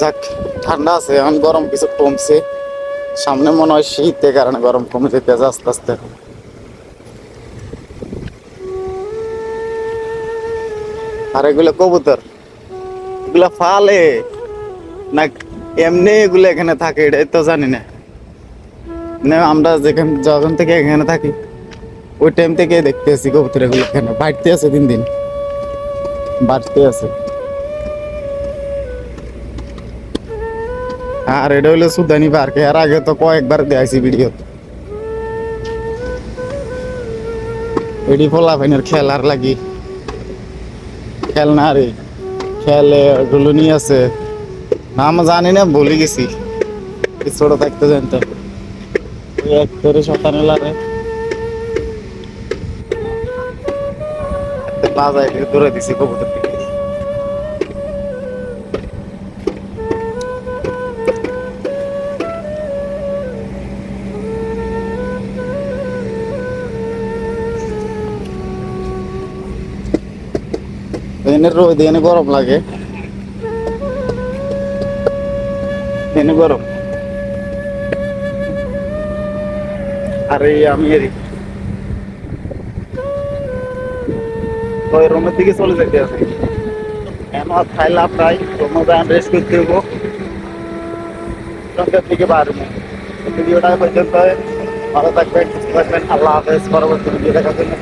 যাক, ঠান্ডা আছে, এখন গরম কিছু কমছে। সামনে মনে হয় শীতের কারণে গরম কমে যেতেছে আস্তে আস্তে। আর এগুলো কবুতর, এগুলো ফালে? না এমনি এগুলো এখানে থাকে, এটাই তো জানি না। আমরা যেখানে যখন থেকে এখানে থাকি, ওই টাইম থেকে দেখতেছি কবুতর এগুলো এখানে। বাড়তে আছে দিন দিন। বাড়তে আছে। আর এটা হইল সুদানি পার্ক, এর আগে তো কয়েকবার দেখাইছি ভিডিও এডি ফলা ফাইনের খেলার লাগি। খেলনা রে, খেলে ডুলুনি আছে। নাম জানি না, ভুলে গেছি। ছোট থাকতে জানতাম ওই এক করে শতানে লাগে বাজায় দূরে দিছি কবুতর এনে রোদ গরম লাগে। এনে গরম আরে আমি এরি ওই রুমের দিকে চলে যেতে আছে। এমন আর খাইলা প্রায় রুমে যাই রেস্ট করতে হইব সন্ধ্যার দিকে বাড়বো ভিডিওটা পর্যন্ত ভালো থাকবেন সুস্থ থাকবেন আল্লাহ হাফেজ পরবর্তী ভিডিও দেখার জন্য